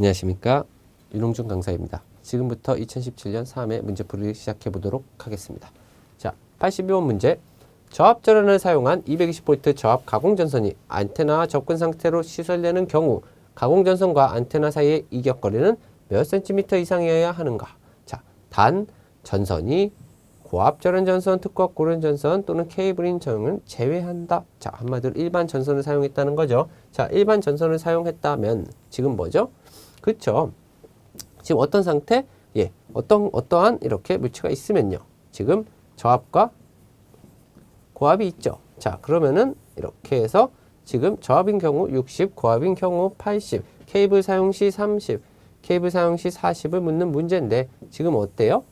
안녕하십니까 윤홍준 강사입니다. 지금부터 2017년 3회 문제풀이를 시작해 보도록 하겠습니다. 자, 82번 문제. 저압 전원을 사용한 220V 저압 가공 전선이 안테나 접근 상태로 시설되는 경우 가공 전선과 안테나 사이의 이격거리는 몇 센티미터 이상이어야 하는가? 자, 단 전선이 고압 전원 전선, 특고압 고련 전선 또는 케이블인 전을 제외한다. 자, 한마디로 일반 전선을 사용했다는 거죠. 자, 일반 전선을 사용했다면 지금 뭐죠? 그렇죠. 지금 어떤 상태? 예, 어떤 어떠한 이렇게 물체가 있으면요. 지금 저압과 고압이 있죠. 자, 그러면은 이렇게 해서 지금 저압인 경우 60, 고압인 경우 80, 케이블 사용 시 30, 케이블 사용 시 40을 묻는 문제인데 지금 어때요?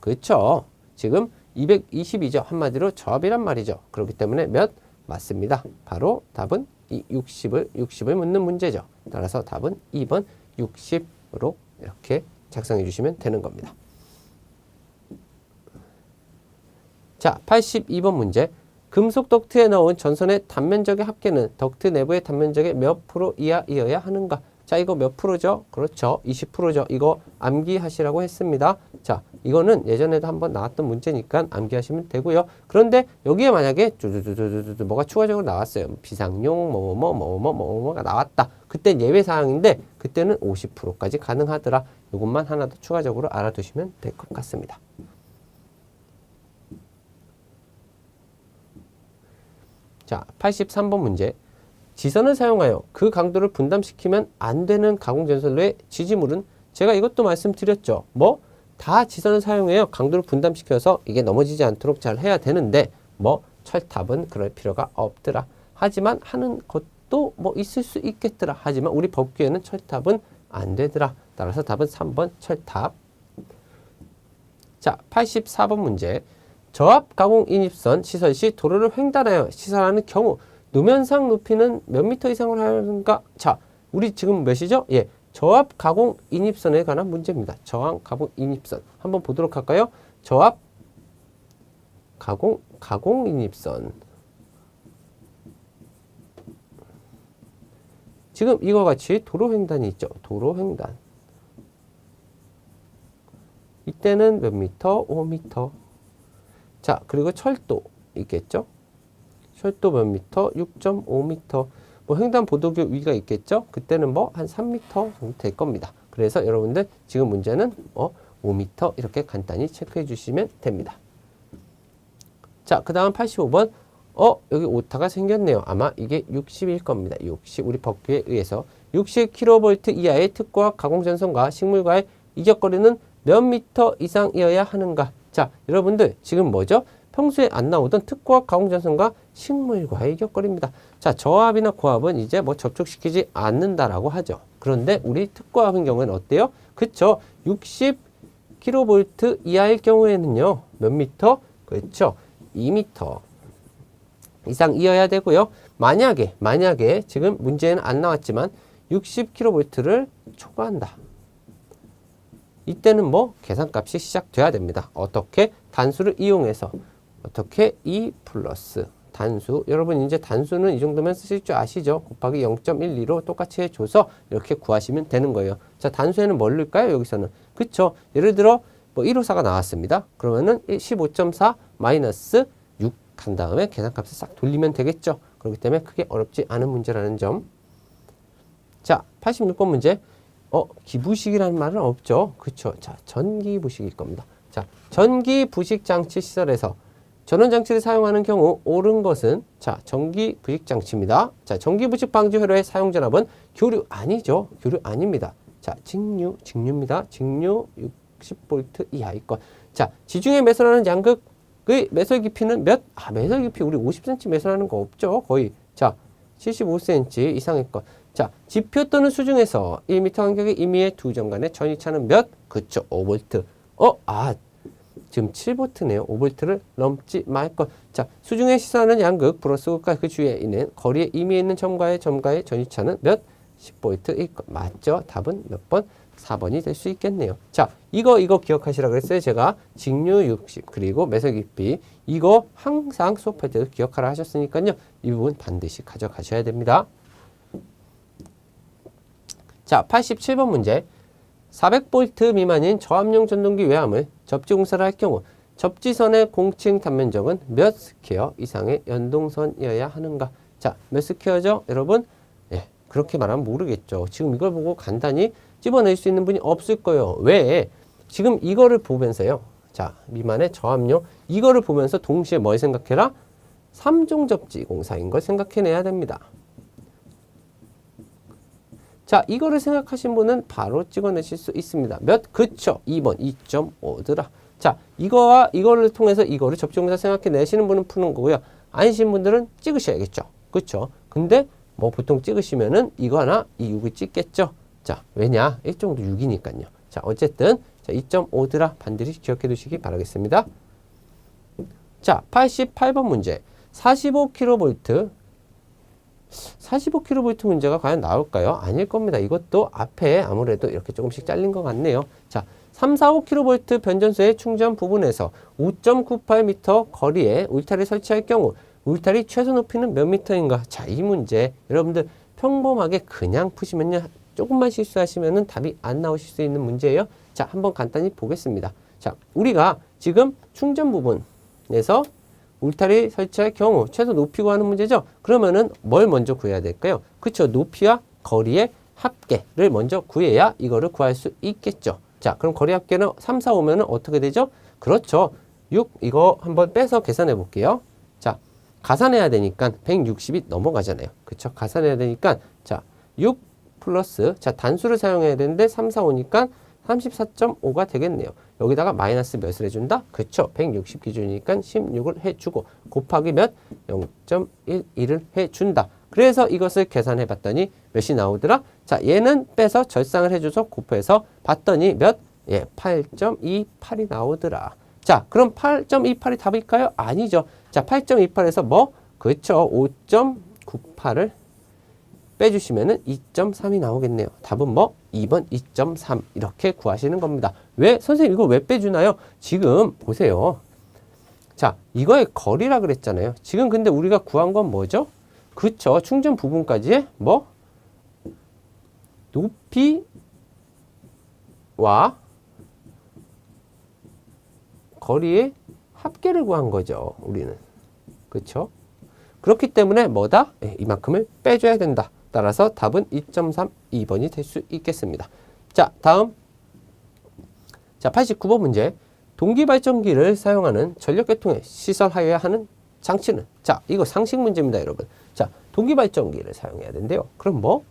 그렇죠. 지금 220이죠. 한마디로 저압이란 말이죠. 그렇기 때문에 몇? 맞습니다. 바로 답은 이 60을 60을 묻는 문제죠. 따라서 답은 2번 60으로 이렇게 작성해 주시면 되는 겁니다. 자, 82번 문제. 금속 덕트에 넣은 전선의 단면적의 합계는 덕트 내부의 단면적의 몇 프로 이하이어야 하는가? 자, 이거 몇 프로죠? 그렇죠. 20%죠. 이거 암기하시라고 했습니다. 자, 이거는 예전에도 한번 나왔던 문제니까 암기하시면 되고요. 그런데 여기에 만약에 쭈쭈쭈쭈쭈 뭐가 추가적으로 나왔어요. 비상용 뭐뭐뭐 뭐뭐 뭐뭐가 나왔다. 그때 예외 사항인데 그때는 50%까지 가능하더라. 이것만 하나 더 추가적으로 알아두시면 될 것 같습니다. 자, 83번 문제. 지선을 사용하여 그 강도를 분담시키면 안 되는 가공 전선로의 지지물은 제가 이것도 말씀드렸죠. 뭐? 다 지선을 사용해요. 강도를 분담시켜서 이게 넘어지지 않도록 잘 해야 되는데 뭐 철탑은 그럴 필요가 없더라. 하지만 하는 것도 뭐 있을 수 있겠더라. 하지만 우리 법규에는 철탑은 안 되더라. 따라서 답은 3번 철탑. 자, 84번 문제. 저압 가공 인입선 시설 시 도로를 횡단하여 시설하는 경우 노면상 높이는 몇 미터 이상을 하는가? 자, 우리 지금 몇이죠? 예. 저압 가공 인입선에 관한 문제입니다. 저항 가공 인입선. 한번 보도록 할까요? 저압 가공 가공 인입선. 지금 이와 같이 도로 횡단이 있죠. 도로 횡단. 이때는 몇 미터? 5미터. 자, 그리고 철도 있겠죠? 철도 몇 미터? 6.5미터. 뭐 횡단 보도교 위가 있겠죠? 그때는 뭐 한 3미터 정도 될 겁니다. 그래서 여러분들 지금 문제는 뭐 5미터 이렇게 간단히 체크해 주시면 됩니다. 자, 그 다음 85번. 어, 여기 오타가 생겼네요. 아마 이게 60일 겁니다. 60. 우리 법규에 의해서 60kV 이하의 특고압 가공전선과 식물과의 이격거리는 몇 미터 이상이어야 하는가? 자, 여러분들 지금 뭐죠? 평소에 안 나오던 특고압 가공전선과 식물과의 이격거리입니다. 자, 저압이나 고압은 이제 뭐 접촉시키지 않는다라고 하죠. 그런데 우리 특고압인 경우에는 어때요? 그쵸? 60kV 이하일 경우에는요. 몇 미터? 그렇죠. 2미터 이상 이어야 되고요. 만약에 만약에 지금 문제는 안 나왔지만 60kV를 초과한다. 이때는 뭐 계산값이 시작돼야 됩니다. 어떻게 단수를 이용해서 어떻게 2 플러스 단수 여러분 이제 단수는 이 정도면 쓰실 줄 아시죠? 곱하기 0.12로 똑같이 해줘서 이렇게 구하시면 되는 거예요. 자 단수에는 뭘 넣을까요? 여기서는 그쵸? 예를 들어 뭐 1호사가 나왔습니다. 그러면은 15.4 마이너스 6한 다음에 계산값을 싹 돌리면 되겠죠. 그렇기 때문에 크게 어렵지 않은 문제라는 점. 자 86번 문제. 어, 기부식이라는 말은 없죠. 그쵸. 자, 전기부식일 겁니다. 자, 전기부식 장치 시설에서 전원 장치를 사용하는 경우 옳은 것은 자, 전기 부식 장치입니다. 자, 전기 부식 방지 회로의 사용 전압은 교류 아니죠. 교류 아닙니다. 자, 직류, 직류입니다. 직류 60V 이하의 것. 자, 지중해 매설하는 양극의 매설 깊이는 몇? 아, 매설 깊이 우리 50cm 매설하는 거 없죠. 거의. 자, 75cm 이상의 것. 자, 지표 또는 수중에서 1m 간격의 임의의 두 점 간의 전이차는 몇? 그쵸, 5V. 어, 아, 지금 7V네요. 5V를 넘지 말 것. 자, 수중에 시사하는 양극 플러스 극과 그 주위에 있는 거리에 임의에 있는 점과의 점과의 전이차는 몇? 10V일 것. 맞죠? 답은 몇 번? 4번이 될 수 있겠네요. 자, 이거 이거 기억하시라 그랬어요. 제가 직류 60 그리고 매설 깊이 이거 항상 수업할 때도 기억하라 하셨으니까요. 이 부분 반드시 가져가셔야 됩니다. 자, 87번 문제. 400V 미만인 저압용 전동기 외함을 접지 공사를 할 경우 접지선의 공칭 단면적은 몇 스퀘어 이상의 연동선이어야 하는가? 자, 몇 스퀘어죠? 여러분? 예, 그렇게 말하면 모르겠죠. 지금 이걸 보고 간단히 집어낼 수 있는 분이 없을 거예요. 왜? 지금 이거를 보면서요. 자, 미만의 저압용 이거를 보면서 동시에 뭘 생각해라? 삼종 접지 공사인 걸 생각해내야 됩니다. 자, 이거를 생각하신 분은 바로 찍어내실 수 있습니다. 몇? 그쵸. 2번 2.5더라. 자, 이거와 이거를 통해서 이거를 접종사 생각해 내시는 분은 푸는 거고요. 아니신 분들은 찍으셔야겠죠. 그쵸. 근데 뭐 보통 찍으시면은 이거 하나 이 6을 찍겠죠. 자, 왜냐? 1정도 6이니까요. 자, 어쨌든 자, 2.5더라 반드시 기억해 두시기 바라겠습니다. 자, 88번 문제. 45kV 45kV 문제가 과연 나올까요? 아닐 겁니다. 이것도 앞에 아무래도 이렇게 조금씩 잘린 것 같네요. 자, 3, 4, 5kV 변전소의 충전 부분에서 5.98m 거리에 울타리 설치할 경우 울타리 최소 높이는 몇 미터인가? 자, 이 문제 여러분들 평범하게 그냥 푸시면요. 조금만 실수하시면은 답이 안 나오실 수 있는 문제예요. 자, 한번 간단히 보겠습니다. 자, 우리가 지금 충전 부분에서 울타리 설치할 경우 최소 높이 구하는 문제죠. 그러면은 뭘 먼저 구해야 될까요? 그쵸. 높이와 거리의 합계를 먼저 구해야 이거를 구할 수 있겠죠. 자, 그럼 거리 합계는 3, 4, 5면은 어떻게 되죠? 그렇죠. 6, 이거 한번 빼서 계산해 볼게요. 자, 가산해야 되니까 160이 넘어가잖아요. 그쵸. 가산해야 되니까, 자, 6 플러스, 자, 단수를 사용해야 되는데 3, 4, 5니까 34.5가 되겠네요. 여기다가 마이너스 몇을 해준다? 그쵸. 160 기준이니까 16을 해주고 곱하기 몇? 0.11을 해준다. 그래서 이것을 계산해 봤더니 몇이 나오더라? 자, 얘는 빼서 절상을 해줘서 곱해서 봤더니 몇? 예, 8.28이 나오더라. 자, 그럼 8.28이 답일까요? 아니죠. 자, 8.28에서 뭐? 그쵸. 5.98을 빼주시면은 2.3이 나오겠네요. 답은 뭐? 2번 2.3 이렇게 구하시는 겁니다. 왜? 선생님 이거 왜 빼주나요? 지금 보세요. 자, 이거의 거리라 그랬잖아요. 지금 근데 우리가 구한 건 뭐죠? 그쵸. 충전 부분까지의 뭐? 높이와 거리의 합계를 구한 거죠. 우리는. 그쵸? 그렇기 때문에 뭐다? 예, 이만큼을 빼줘야 된다. 따라서 답은 2.3, 2번이 될 수 있겠습니다. 자, 다음. 자, 89번 문제. 동기발전기를 사용하는 전력계통에 시설하여야 하는 장치는? 자, 이거 상식 문제입니다, 여러분. 자, 동기발전기를 사용해야 된대요. 그럼 뭐?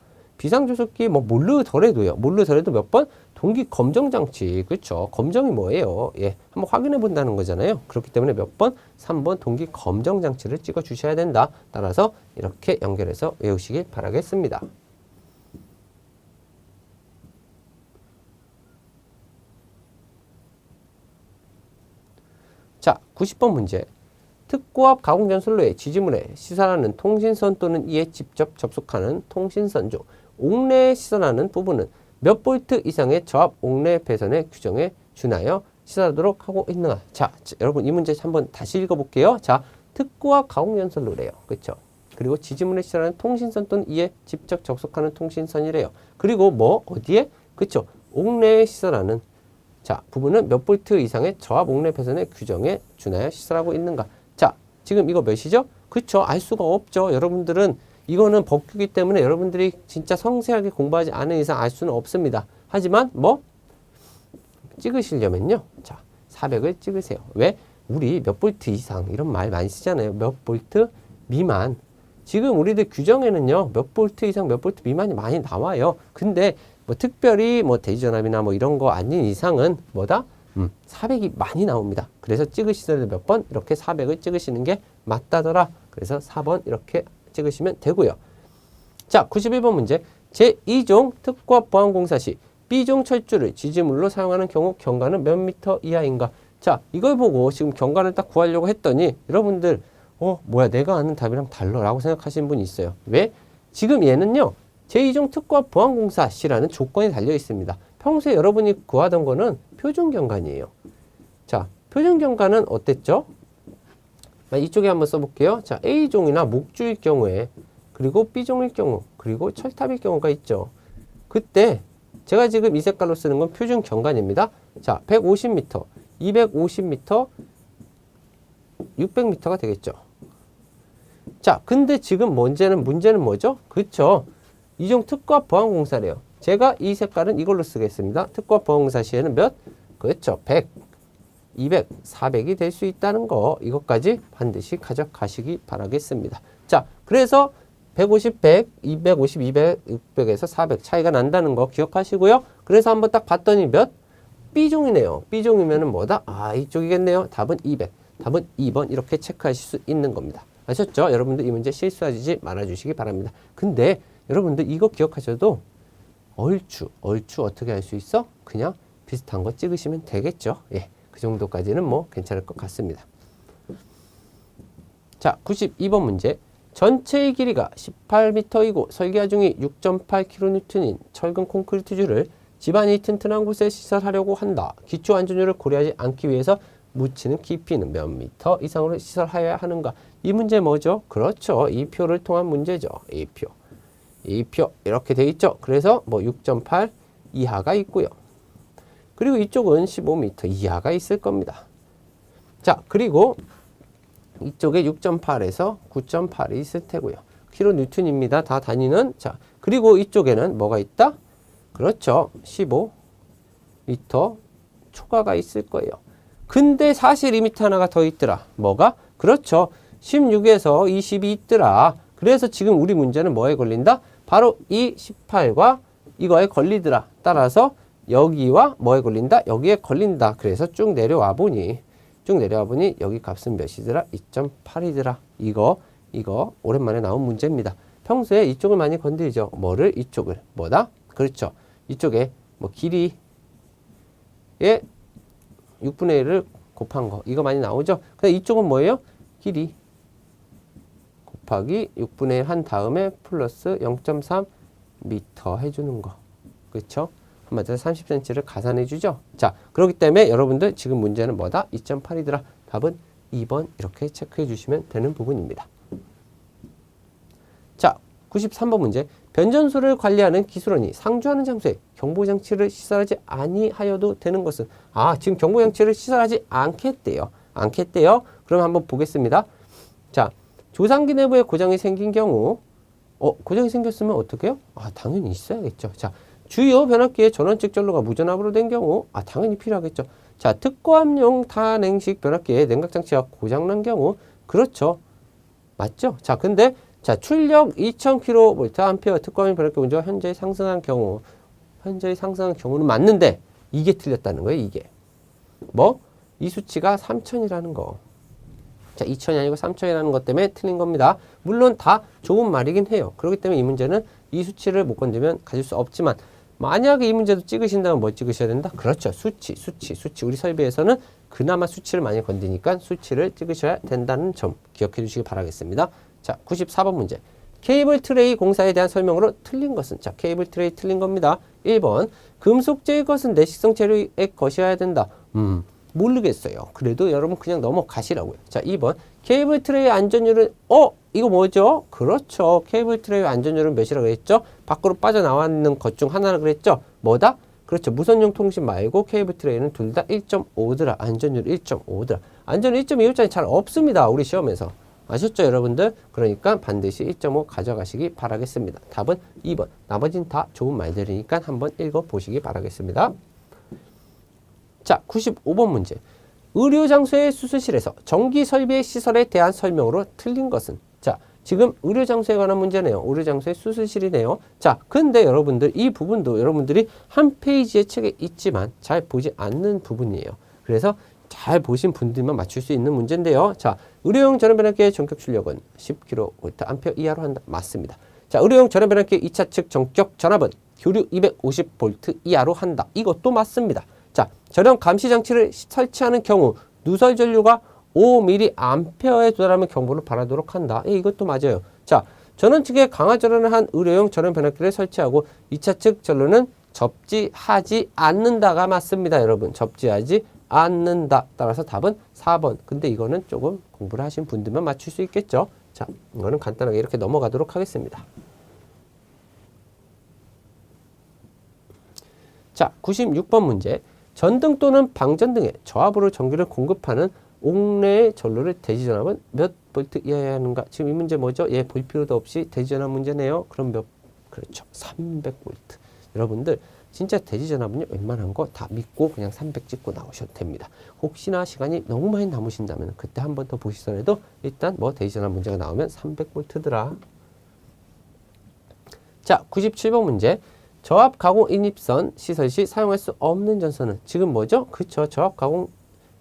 비상조속기 뭐 모르더라도요. 모르더라도 몇 번? 동기 검정 장치. 그렇죠. 검정이 뭐예요? 예. 한번 확인해 본다는 거잖아요. 그렇기 때문에 몇 번? 3번 동기 검정 장치를 찍어 주셔야 된다. 따라서 이렇게 연결해서 외우시길 바라겠습니다. 자, 90번 문제. 특고압 가공전선로에 지지물에 시설하는 통신선 또는 이에 직접 접속하는 통신선 중 옥내에 시설하는 부분은 몇 볼트 이상의 저압 옥내 배선의 규정에 준하여 시설하도록 하고 있는가? 자, 자, 여러분 이 문제 한번 다시 읽어볼게요. 자, 특고압 가공전선로래요. 그렇죠? 그리고 지지물에 시설하는 통신선 또는 이에 직접 접속하는 통신선이래요. 그리고 뭐 어디에? 그렇죠? 옥내에 시설하는 자, 부분은 몇 볼트 이상의 저압 옥내 배선의 규정에 준하여 시설하고 있는가? 자, 지금 이거 몇이죠? 그쵸? 알 수가 없죠. 여러분들은 이거는 법규기 때문에 여러분들이 진짜 성세하게 공부하지 않은 이상 알 수는 없습니다. 하지만 뭐? 찍으시려면요. 자, 400을 찍으세요. 왜? 우리 몇 볼트 이상 이런 말 많이 쓰잖아요. 몇 볼트 미만. 지금 우리들 규정에는요. 몇 볼트 이상 몇 볼트 미만이 많이 나와요. 근데 뭐 특별히 뭐 대지전압이나 뭐 이런 거 아닌 이상은 뭐다? 음, 400이 많이 나옵니다. 그래서 찍으시더라도 몇 번 이렇게 400을 찍으시는 게 맞다더라. 그래서 4번 이렇게 찍으시면 되고요. 자, 91번 문제. 제2종 특과 보안공사 시 B종 철조를 지지물로 사용하는 경우 경과는 몇 미터 이하인가? 자, 이걸 보고 지금 경과를 딱 구하려고 했더니 여러분들 어, 뭐야 내가 아는 답이랑 달라라고 생각하시는 분이 있어요. 왜? 지금 얘는요. 제2종 특과 보안공사 시라는 조건이 달려 있습니다. 평소에 여러분이 구하던 거는 표준 경관이에요. 자, 표준 경관은 어땠죠? 아, 이쪽에 한번 써볼게요. 자, A종이나 목주일 경우에 그리고 B종일 경우 그리고 철탑일 경우가 있죠. 그때 제가 지금 이 색깔로 쓰는 건 표준 경관입니다. 자, 150m, 250m, 600m가 되겠죠. 자, 근데 지금 문제는 문제는 뭐죠? 그렇죠. 이종 특과 보안공사래요. 제가 이 색깔은 이걸로 쓰겠습니다. 특과 보안공사 시에는 몇? 그렇죠. 100, 200, 400이 될 수 있다는 거 이것까지 반드시 가져가시기 바라겠습니다. 자, 그래서 150, 100, 250, 200, 600에서 400 차이가 난다는 거 기억하시고요. 그래서 한번 딱 봤더니 몇? B종이네요. B종이면 은 뭐다? 아, 이쪽이겠네요. 답은 200. 답은 2번 이렇게 체크하실 수 있는 겁니다. 아셨죠? 여러분들 이 문제 실수하지 말아주시기 바랍니다. 근데 여러분들 이거 기억하셔도 얼추, 얼추 어떻게 할 수 있어? 그냥 비슷한 거 찍으시면 되겠죠. 예, 그 정도까지는 뭐 괜찮을 것 같습니다. 자, 92번 문제. 전체의 길이가 18m이고 설계하 중이 6.8kN인 철근 콘크리트 줄을 집안이 튼튼한 곳에 시설하려고 한다. 기초 안전율을 고려하지 않기 위해서 묻히는 깊이는 몇 미터 이상으로 시설하여야 하는가? 이 문제 뭐죠? 그렇죠. 이 표를 통한 문제죠. 이 표. 이 표 이렇게 돼 있죠. 그래서 뭐 6.8 이하가 있고요. 그리고 이쪽은 15m 이하가 있을 겁니다. 자, 그리고 이쪽에 6.8에서 9.8이 있을 테고요. 킬로 뉴턴입니다. 다 단위는. 자, 그리고 이쪽에는 뭐가 있다? 그렇죠. 15m 초과가 있을 거예요. 근데 사실 2m 하나가 더 있더라. 뭐가? 그렇죠. 16에서 20이 있더라. 그래서 지금 우리 문제는 뭐에 걸린다? 바로 이 18과 이거에 걸리더라. 따라서 여기와 뭐에 걸린다? 여기에 걸린다. 그래서 쭉 내려와 보니 쭉 내려와 보니 여기 값은 몇이더라? 2.8이더라. 이거 이거 오랜만에 나온 문제입니다. 평소에 이쪽을 많이 건드리죠. 뭐를 이쪽을 뭐다? 그렇죠. 이쪽에 뭐 길이에 6분의 1을 곱한 거 이거 많이 나오죠. 근데 이쪽은 뭐예요? 길이 곱하기 6분의 1 한 다음에 플러스 0.3 미터 해주는 거 그렇죠? 한마디로 30cm를 가산해 주죠. 자, 그렇기 때문에 여러분들 지금 문제는 뭐다? 2.8이더라. 답은 2번 이렇게 체크해 주시면 되는 부분입니다. 자, 93번 문제. 변전소를 관리하는 기술원이 상주하는 장소에 경보장치를 시설하지 아니하여도 되는 것은 아, 지금 경보장치를 시설하지 않겠대요. 않겠대요. 그럼 한번 보겠습니다. 자, 조상기 내부에 고장이 생긴 경우 어, 고장이 생겼으면 어떻게 해요? 아, 당연히 있어야겠죠. 자, 주요 변압기의 전원측 전로가 무전압으로 된 경우 아 당연히 필요하겠죠. 자 특고압용 탄행식 변압기의 냉각장치가 고장난 경우 그렇죠. 맞죠? 자 근데 자 출력 2000kVA 특고압용 변압기 운전가 현재 상승한 경우 현재 상승한 경우는 맞는데 이게 틀렸다는 거예요. 이게 뭐 이 수치가 3000이라는 거. 자, 2천이 아니고 3천이라는 것 때문에 틀린 겁니다. 물론 다 좋은 말이긴 해요. 그렇기 때문에 이 문제는 이 수치를 못 건드면 가질 수 없지만 만약에 이 문제도 찍으신다면 뭐 찍으셔야 된다? 그렇죠. 수치, 수치, 수치. 우리 설비에서는 그나마 수치를 많이 건드니까 수치를 찍으셔야 된다는 점 기억해 주시기 바라겠습니다. 자, 94번 문제. 케이블 트레이 공사에 대한 설명으로 틀린 것은 자, 케이블 트레이 틀린 겁니다. 1번. 금속재의 것은 내식성 재료의 것이어야 된다. 음, 모르겠어요. 그래도 여러분 그냥 넘어가시라고요. 자, 2번. 케이블 트레이 안전율은 어, 이거 뭐죠? 그렇죠. 케이블 트레이 안전율은 몇이라고 했죠? 밖으로 빠져나왔는 것 중 하나라 그랬죠? 뭐다? 그렇죠. 무선용 통신 말고 케이블 트레이는 둘 다 1.5더라. 안전율 1.5더라. 안전율 1.25짜리 잘 없습니다. 우리 시험에서. 아셨죠, 여러분들? 그러니까 반드시 1.5 가져가시기 바라겠습니다. 답은 2번. 나머지는 다 좋은 말들이니까 한번 읽어보시기 바라겠습니다. 자, 95번 문제. 의료 장소의 수술실에서 전기 설비의 시설에 대한 설명으로 틀린 것은? 자, 지금 의료장소에 관한 문제네요. 의료장소의 수술실이네요. 자, 근데 여러분들 이 부분도 여러분들이 한 페이지의 책에 있지만 잘 보지 않는 부분이에요. 그래서 잘 보신 분들만 맞출 수 있는 문제인데요. 자, 의료용 전원변압기의 전격 출력은 10kVA 이하로 한다. 맞습니다. 자, 의료용 전원변압기 2차 측 전격 전압은 교류 250V 이하로 한다. 이것도 맞습니다. 자, 저렴 감시 장치를 설치하는 경우 누설 전류가 5mA에 도달하면 경보를 발하도록 한다. 예, 이것도 맞아요. 자, 전원 측에 강화 전원을 한 의료용 전원 변압기를 설치하고 2차 측 전로는 접지하지 않는다가 맞습니다. 여러분, 접지하지 않는다. 따라서 답은 4번. 근데 이거는 조금 공부를 하신 분들만 맞출 수 있겠죠. 자, 이거는 간단하게 이렇게 넘어가도록 하겠습니다. 자, 96번 문제. 전등 또는 방전등에 저압으로 전기를 공급하는 옥내의 전로를 대지전압은 몇 볼트 이하여야 하는가? 지금 이 문제 뭐죠? 예, 볼 필요도 없이 대지전압 문제네요. 그럼 몇? 그렇죠. 300볼트. 여러분들 진짜 대지전압은요 웬만한 거 다 믿고 그냥 300 찍고 나오셔도 됩니다. 혹시나 시간이 너무 많이 남으신다면 그때 한 번 더 보시더라도 일단 뭐 대지전압 문제가 나오면 300볼트더라. 자, 97번 문제. 저압 가공 인입선 시설 시 사용할 수 없는 전선은 지금 뭐죠? 그쵸. 저압 가공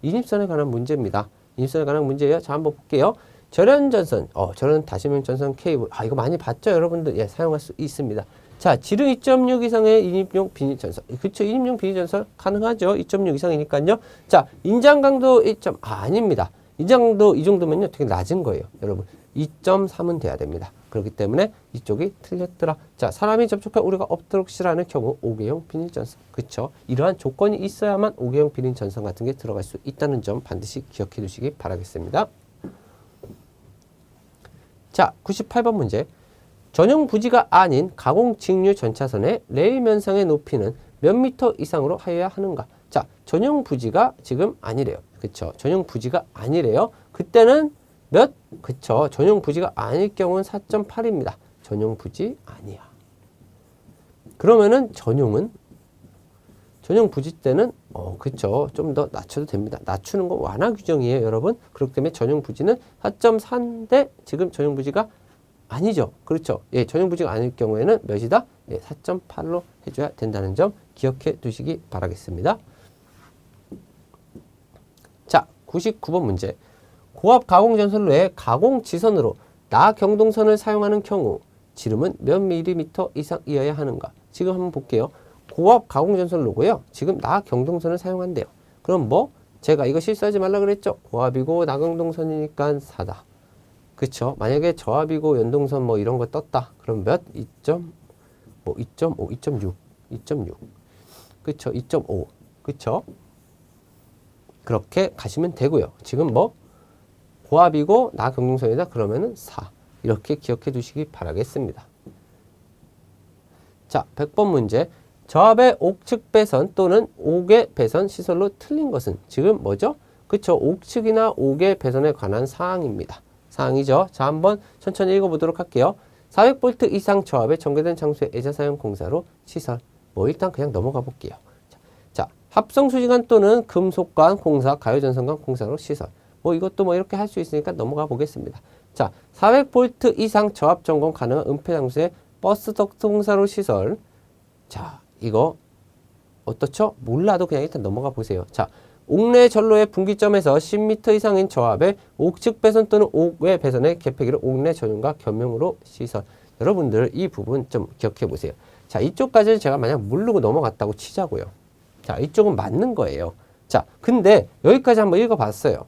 인입선에 관한 문제입니다. 인입선에 관한 문제예요. 자, 한번 볼게요. 절연 전선, 어, 절연 다시면 전선 케이블. 아, 이거 많이 봤죠, 여러분들? 예, 사용할 수 있습니다. 자, 지름 2.6 이상의 인입용 비닐 전선. 그쵸, 인입용 비닐 전선 가능하죠. 2.6 이상이니까요. 자, 인장 강도 1. 아, 아닙니다. 인장 강도 이 정도면요, 되게 낮은 거예요, 여러분. 2.3은 돼야 됩니다. 그렇기 때문에 이쪽이 틀렸더라. 자, 사람이 접촉할 우려가 없도록 실하는 경우 5개형 비닐 전선. 그쵸? 이러한 조건이 있어야만 5개형 비닐 전선 같은 게 들어갈 수 있다는 점 반드시 기억해 두시기 바라겠습니다. 자, 98번 문제. 전용 부지가 아닌 가공 직류 전차선의 레일 면상의 높이는 몇 미터 이상으로 하여야 하는가? 자, 전용 부지가 지금 아니래요. 그쵸? 전용 부지가 아니래요. 그때는 몇? 그쵸. 전용 부지가 아닐 경우는 4.8입니다. 전용 부지 아니야. 그러면은 전용은 전용 부지 때는 어 그쵸 좀 더 낮춰도 됩니다. 낮추는 거 완화 규정이에요, 여러분. 그렇기 때문에 전용 부지는 4.4인데 지금 전용 부지가 아니죠. 그렇죠. 예, 전용 부지가 아닐 경우에는 몇이다? 예, 4.8로 해줘야 된다는 점 기억해 두시기 바라겠습니다. 자, 99번 문제. 고압 가공 전선로의 가공 지선으로 나 경동선을 사용하는 경우 지름은 몇 밀리미터 이상이어야 하는가? 지금 한번 볼게요. 고압 가공 전선로고요. 지금 나 경동선을 사용한대요. 그럼 뭐 제가 이거 실수하지 말라 그랬죠? 고압이고 나경동선이니까 4다. 그쵸? 만약에 저압이고 연동선 뭐 이런 거 떴다. 그럼 몇? 2점 뭐 2.5, 2.6, 2.6. 그쵸? 2.5. 그쵸? 그렇게 가시면 되고요. 지금 뭐 고압이고 나 경동선이다 그러면은 4. 이렇게 기억해 두시기 바라겠습니다. 자, 100번 문제. 저압의 옥측 배선 또는 옥의 배선 시설로 틀린 것은 지금 뭐죠? 그쵸? 옥측이나 옥의 배선에 관한 사항입니다. 사항이죠. 자, 한번 천천히 읽어보도록 할게요. 400V 이상 저압에 전개된 장소의 애자 사용 공사로 시설. 뭐 일단 그냥 넘어가 볼게요. 합성 수지관 또는 금속관 공사, 가요전선관 공사로 시설. 뭐 이것도 뭐 이렇게 할 수 있으니까 넘어가 보겠습니다. 자, 400V 이상 저압 점검 가능한 은폐 장소의 버스 덕트 공사로 시설. 자, 이거 어떻죠? 몰라도 그냥 일단 넘어가 보세요. 자, 옥내 전로의 분기점에서 10m 이상인 저압의 옥측 배선 또는 옥외 배선의 개폐기를 옥내 전용과 겸용으로 시설. 여러분들 이 부분 좀 기억해 보세요. 자, 이쪽까지는 제가 만약 모르고 넘어갔다고 치자고요. 자, 이쪽은 맞는 거예요. 자, 근데 여기까지 한번 읽어봤어요.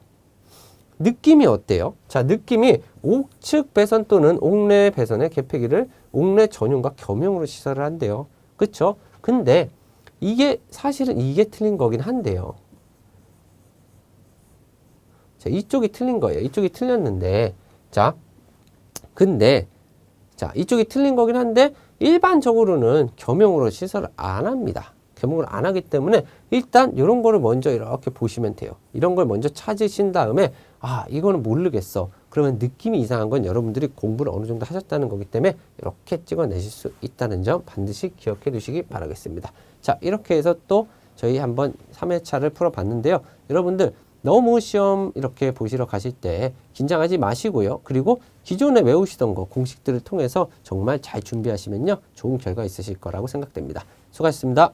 느낌이 어때요? 자, 느낌이 옥측 배선 또는 옥내 배선의 개폐기를 옥내 전용과 겸용으로 시설을 한대요. 그쵸? 근데 이게 사실은 이게 틀린 거긴 한데요. 자, 이쪽이 틀린 거예요. 이쪽이 틀렸는데, 자, 근데, 자, 이쪽이 틀린 거긴 한데, 일반적으로는 겸용으로 시설을 안 합니다. 겸용을 안 하기 때문에 일단 이런 거를 먼저 이렇게 보시면 돼요. 이런 걸 먼저 찾으신 다음에 아 이거는 모르겠어. 그러면 느낌이 이상한 건 여러분들이 공부를 어느 정도 하셨다는 거기 때문에 이렇게 찍어내실 수 있다는 점 반드시 기억해 두시기 바라겠습니다. 자 이렇게 해서 또 저희 한번 3회차를 풀어봤는데요. 여러분들 너무 시험 이렇게 보시러 가실 때 긴장하지 마시고요. 그리고 기존에 외우시던 거 공식들을 통해서 정말 잘 준비하시면요. 좋은 결과 있으실 거라고 생각됩니다. 수고하셨습니다.